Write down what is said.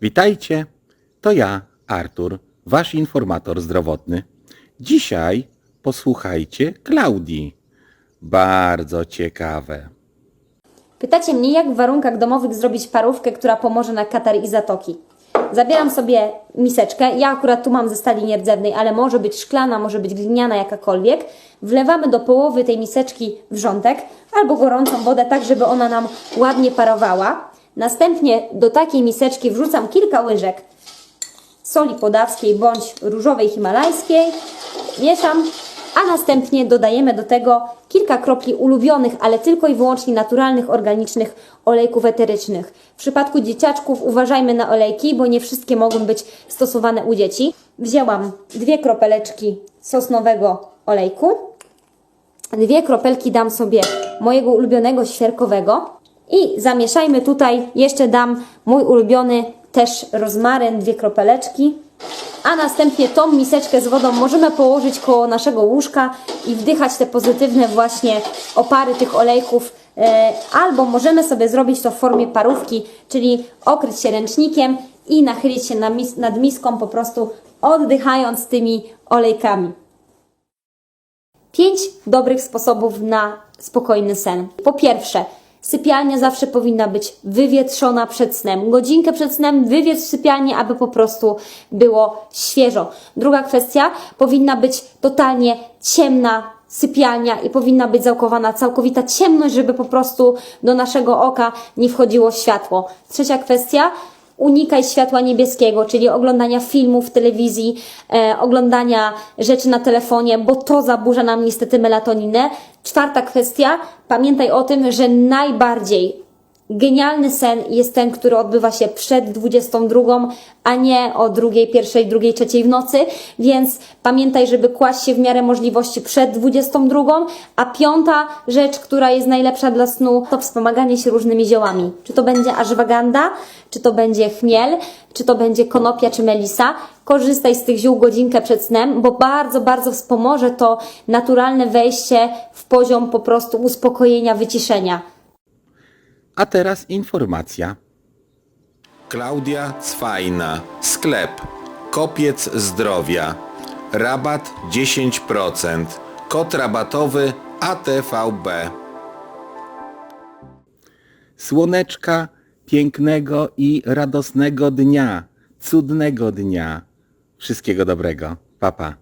Witajcie, to ja, Artur, wasz informator zdrowotny. Dzisiaj posłuchajcie Klaudii. Bardzo ciekawe. Pytacie mnie, jak w warunkach domowych zrobić parówkę, która pomoże na katar i zatoki. Zabieram sobie miseczkę. Ja akurat tu mam ze stali nierdzewnej, ale może być szklana, może być gliniana, jakakolwiek. Wlewamy do połowy tej miseczki wrzątek albo gorącą wodę, tak żeby ona nam ładnie parowała. Następnie do takiej miseczki wrzucam kilka łyżek soli podawskiej bądź różowej himalajskiej. Mieszam, a następnie dodajemy do tego kilka kropli ulubionych, ale tylko i wyłącznie naturalnych, organicznych olejków eterycznych. W przypadku dzieciaczków uważajmy na olejki, bo nie wszystkie mogą być stosowane u dzieci. Wzięłam dwie kropeleczki sosnowego olejku. Dwie kropelki dam sobie mojego ulubionego świerkowego i zamieszajmy tutaj. Jeszcze dam mój ulubiony też rozmaryn, dwie kropeleczki. A następnie tą miseczkę z wodą możemy położyć koło naszego łóżka i wdychać te pozytywne właśnie opary tych olejków. E, Albo możemy sobie zrobić to w formie parówki, czyli okryć się ręcznikiem i nachylić się nad miską, po prostu oddychając tymi olejkami. Pięć dobrych sposobów na spokojny sen. Po pierwsze, sypialnia zawsze powinna być wywietrzona przed snem. Godzinkę przed snem wywietrz sypialnię, aby po prostu było świeżo. Druga kwestia, powinna być totalnie ciemna sypialnia i powinna być zaokowana całkowita ciemność, żeby po prostu do naszego oka nie wchodziło światło. Trzecia kwestia, unikaj światła niebieskiego, czyli oglądania filmów w telewizji, e, oglądania rzeczy na telefonie, bo to zaburza nam niestety melatoninę. Czwarta kwestia, pamiętaj o tym, że najbardziej genialny sen jest ten, który odbywa się przed 22, a nie o drugiej, pierwszej, drugiej, trzeciej w nocy, więc pamiętaj, żeby kłaść się w miarę możliwości przed 22, a piąta rzecz, która jest najlepsza dla snu, to wspomaganie się różnymi ziołami. Czy to będzie ashwagandha, czy to będzie chmiel, czy to będzie konopia, czy melisa. Korzystaj z tych ziół godzinkę przed snem, bo bardzo, bardzo wspomoże to naturalne wejście w poziom po prostu uspokojenia, wyciszenia. A teraz informacja. Klaudia Cwajna. Sklep. Kopiec zdrowia. Rabat 10%. Kod rabatowy ATVB. Słoneczka, pięknego i radosnego dnia, cudnego dnia. Wszystkiego dobrego. Papa. Pa.